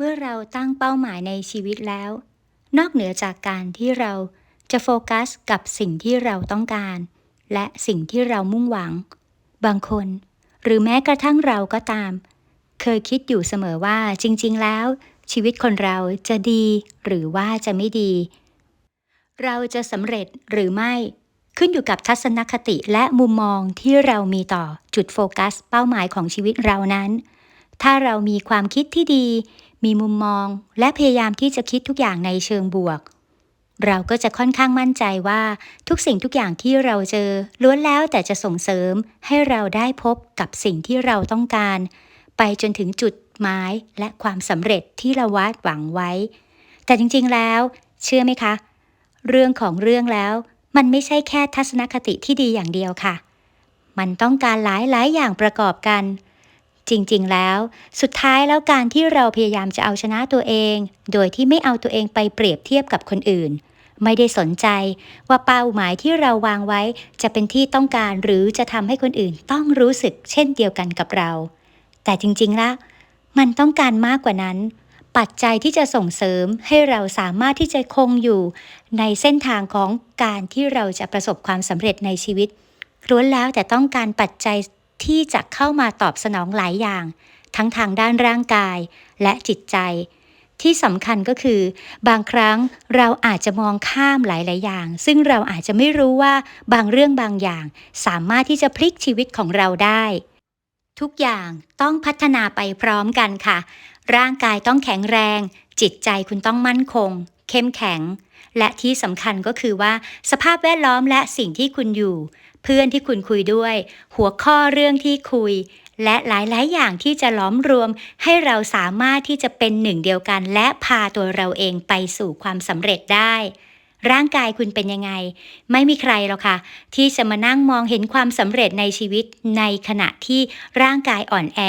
เมื่อเราตั้งเป้าหมายในชีวิตแล้ว นอกเหนือจากการที่เราจะโฟกัสกับสิ่งที่เราต้องการ และสิ่งที่เรามุ่งหวัง บางคน หรือแม้กระทั่งเราก็ตาม เคยคิดอยู่เสมอว่าจริง ๆ แล้ว ชีวิตคนเราจะดีหรือว่าจะไม่ดี เราจะสำเร็จหรือไม่ขึ้นอยู่กับทัศนคติและมุมมองที่เรามีต่อจุดโฟกัส เป้าหมายของชีวิตเรานั้น ถ้าเรามีความคิดที่ดี มีมุมมอง และพยายามที่จะคิดทุกอย่างในเชิงบวก เราก็จะค่อนข้างมั่นใจว่าทุกสิ่งทุกอย่างที่เราเจอ ล้วนแล้วแต่จะส่งเสริมให้เราได้พบกับสิ่งที่เราต้องการ ไปจนถึงจุดหมายและความสำเร็จที่เราวาดหวังไว้ แต่จริงๆแล้ว เชื่อไหมคะ เรื่องของเรื่องแล้ว มันไม่ใช่แค่ทัศนคติที่ดีอย่างเดียวค่ะ มันต้องการหลายหลายอย่างประกอบกัน จริงๆ แล้ว สุดท้ายแล้วการที่เราพยายามจะเอาชนะตัวเอง โดยที่ไม่เอาตัวเองไปเปรียบเทียบกับคนอื่น ไม่ได้สนใจว่าเป้าหมายที่เราวางไว้จะเป็นที่ต้องการหรือจะทำให้คนอื่นต้องรู้สึกเช่นเดียวกันกับเรา แต่จริงๆ แล้วมันต้องการมากกว่านั้น ปัจจัยที่จะส่งเสริมให้เราสามารถที่จะคงอยู่ ในเส้นทางของการที่เราจะประสบความสำเร็จในชีวิตล้วนแล้วแต่ต้องการปัจจัย ที่จะเข้ามาตอบสนองหลายอย่าง ทั้งทางด้านร่างกายและจิตใจ ที่สำคัญก็คือ บางครั้งเราอาจจะมองข้ามหลาย ๆ อย่าง ซึ่งเราอาจจะไม่รู้ว่าบางเรื่องบางอย่าง สามารถที่จะพลิกชีวิตของเราได้ ทุกอย่างต้องพัฒนาไปพร้อมกันค่ะ ร่างกายต้องแข็งแรง จิตใจคุณต้องมั่นคง เข้มแข็ง และที่สำคัญก็คือว่า สภาพแวดล้อมและสิ่งที่คุณอยู่ เพื่อนที่คุณคุยด้วย หัวข้อเรื่องที่คุย และหลาย ๆ อย่างที่จะล้อมรวม ให้เราสามารถที่จะเป็นหนึ่งเดียวกัน และพาตัวเราเองไปสู่ความสำเร็จได้ ร่างกายคุณเป็นยังไง ไม่มีใครหรอกค่ะ ที่จะมานั่งมองเห็นความสำเร็จในชีวิตในขณะที่ร่างกายอ่อนแอ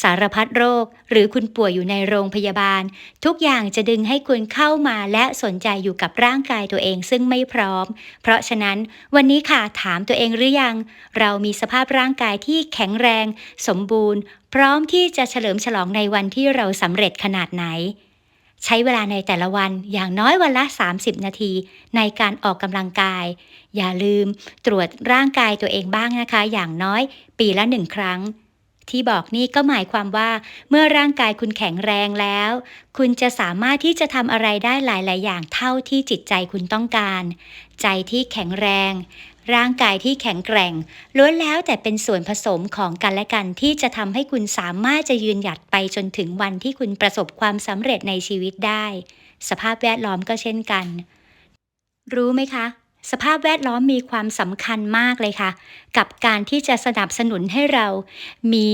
สารพัดโรค หรือคุณป่วยอยู่ในโรงพยาบาล ทุกอย่างจะดึงให้คุณเข้ามาและสนใจอยู่กับร่างกายตัวเองซึ่งไม่พร้อม เพราะฉะนั้นวันนี้ค่ะถามตัวเองหรือยัง เรามีสภาพร่างกายที่แข็งแรง สมบูรณ์ พร้อมที่จะเฉลิมฉลองในวันที่เราสำเร็จขนาดไหน ใช้เวลาในแต่ละวันอย่างน้อยวันละ 30 นาที ในการออกกำลังกาย อย่าลืมตรวจร่างกายตัวเองบ้างนะคะ อย่างน้อยปีละหนึ่งครั้ง ที่บอกนี่ก็หมายความว่า เมื่อร่างกายคุณแข็งแรงแล้ว คุณจะสามารถที่จะทำอะไรได้หลาย ๆ อย่างเท่าที่จิตใจคุณต้องการ ใจที่แข็งแรง ร่างกายที่แข็งแกร่งล้วนแล้วแต่เป็นส่วนผสมของกันและกันที่จะทำให้คุณสามารถจะยืนหยัดไปจนถึงวันที่คุณประสบความสำเร็จในชีวิตได้ สภาพแวดล้อมก็เช่นกัน รู้ไหมคะสภาพแวดล้อมมีความสำคัญมากเลยค่ะ กับการที่จะสนับสนุนให้เรามี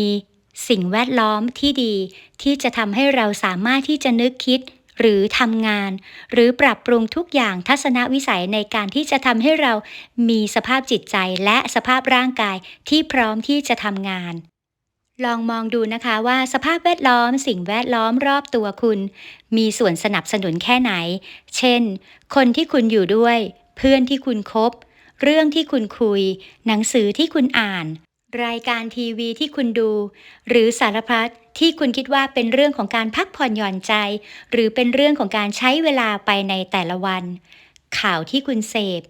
สิ่งแวดล้อมที่ดี ที่จะทำให้เราสามารถที่จะนึกคิด หรือทำงาน หรือปรับปรุงทุกอย่างทัศนวิสัยในการที่จะทำให้เรามีสภาพจิตใจและสภาพร่างกายที่พร้อมที่จะทำงาน ลองมองดูนะคะว่าสภาพแวดล้อมสิ่งแวดล้อมรอบตัวคุณ มีส่วนสนับสนุนแค่ไหน เช่น คนที่คุณอยู่ด้วย เพื่อนที่คุณคบ เรื่องที่คุณคุย หนังสือที่คุณอ่าน รายการทีวีที่คุณดู หรือสารพัดที่คุณคิดว่าเป็นเรื่องของการพักผ่อนหย่อนใจ หรือเป็นเรื่องของการใช้เวลาไปในแต่ละวัน ข่าวที่คุณเสพ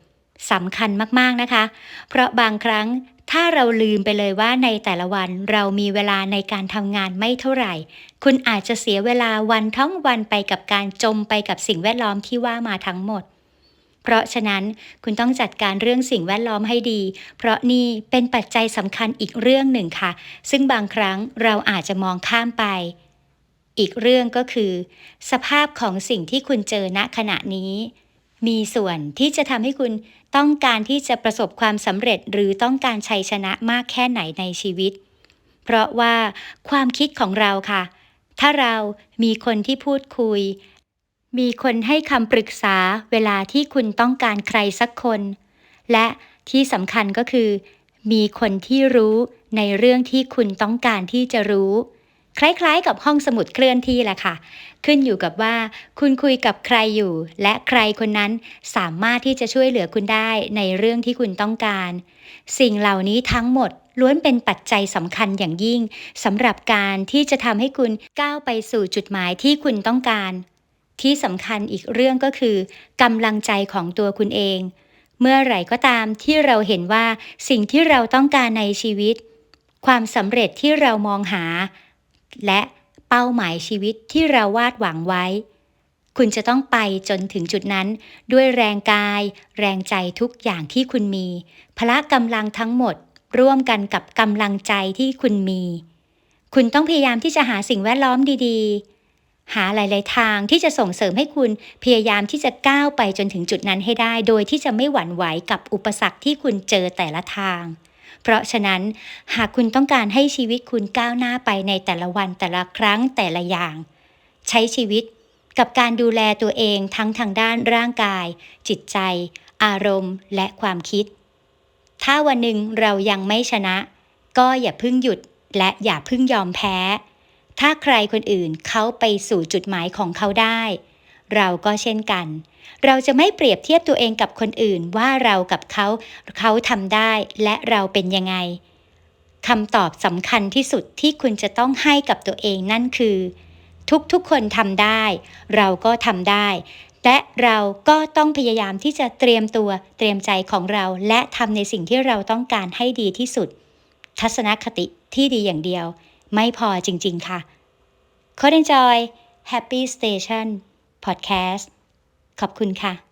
สำคัญมากๆนะคะ เพราะบางครั้งถ้าเราลืมไปเลยว่าในแต่ละวันเรามีเวลาในการทำงานไม่เท่าไหร่ คุณอาจจะเสียเวลาวันทั้งวันไปกับการจมไปกับสิ่งแวดล้อมที่ว่ามาทั้งหมด เพราะฉะนั้นคุณต้องจัดการเรื่องสิ่งแวดล้อมให้ดี เพราะนี่เป็นปัจจัยสำคัญอีกเรื่องหนึ่งค่ะ ซึ่งบางครั้งเราอาจจะมองข้ามไป อีกเรื่องก็คือ สภาพของสิ่งที่คุณเจอณขณะนี้ มีส่วนที่จะทำให้คุณต้องการที่จะประสบความสำเร็จหรือต้องการชัยชนะมากแค่ไหนในชีวิต เพราะว่าความคิดของเราค่ะ ถ้าเรามีคนที่พูดคุย มีคนให้คำปรึกษาเวลาที่คุณต้องการใครสักคน และที่สำคัญก็คือ มีคนที่รู้ในเรื่องที่คุณต้องการที่จะรู้ คล้ายๆ กับห้องสมุดเคลื่อนที่แหละค่ะ ขึ้นอยู่กับว่า คุณคุยกับใครอยู่ และใครคนนั้นสามารถที่จะช่วยเหลือคุณได้ในเรื่องที่คุณต้องการ สิ่งเหล่านี้ทั้งหมดล้วนเป็นปัจจัยสำคัญอย่างยิ่งสำหรับการที่จะทำให้คุณก้าวไปสู่จุดหมายที่คุณต้องการ ที่สำคัญอีกเรื่องก็คือกำลังใจของตัวคุณเอง เมื่อไหร่ก็ตามที่เราเห็นว่าสิ่งที่เราต้องการในชีวิต ความสำเร็จที่เรามองหา และเป้าหมายชีวิตที่เราวาดหวังไว้ คุณจะต้องไปจนถึงจุดนั้น ด้วยแรงกาย แรงใจทุกอย่างที่คุณมี พละกำลังทั้งหมด ร่วมกันกับกำลังใจที่คุณมี คุณต้องพยายามที่จะหาสิ่งแวดล้อมดีๆ หาหลาย ๆ ทางที่จะส่งเสริมให้คุณพยายามที่จะก้าวไปจนถึงจุดนั้นให้ได้ โดยที่จะไม่หวั่นไหวกับอุปสรรคที่คุณเจอแต่ละทาง เพราะฉะนั้นหากคุณต้องการให้ชีวิตคุณก้าวหน้าไปในแต่ละวันแต่ละครั้งแต่ละอย่าง ใช้ชีวิตกับการดูแลตัวเองทั้งทางด้านร่างกาย จิตใจ อารมณ์ และความคิด ถ้าวันหนึ่งเรายังไม่ชนะ ก็อย่าพิ่งหยุดและอย่าพิ่งยอมแพ้ ถ้าใครคนอื่นเขาไปสู่จุดหมายของเขาได้ เราก็เช่นกัน เราจะไม่เปรียบเทียบตัวเองกับคนอื่นว่าเรากับเขาเขาทำได้และเราเป็นยังไงคำตอบสำคัญที่สุดที่คุณจะต้องให้กับตัวเองนั่นคือ ทุกๆคนทำได้ เราก็ทำได้ และเราก็ต้องพยายามที่จะเตรียมตัวเตรียมใจของเรา และทำในสิ่งที่เราต้องการให้ดีที่สุด ทัศนคติที่ดีอย่างเดียว ไม่พอจริง ๆ ค่ะ Code Enjoy Happy Station Podcast ขอบคุณค่ะ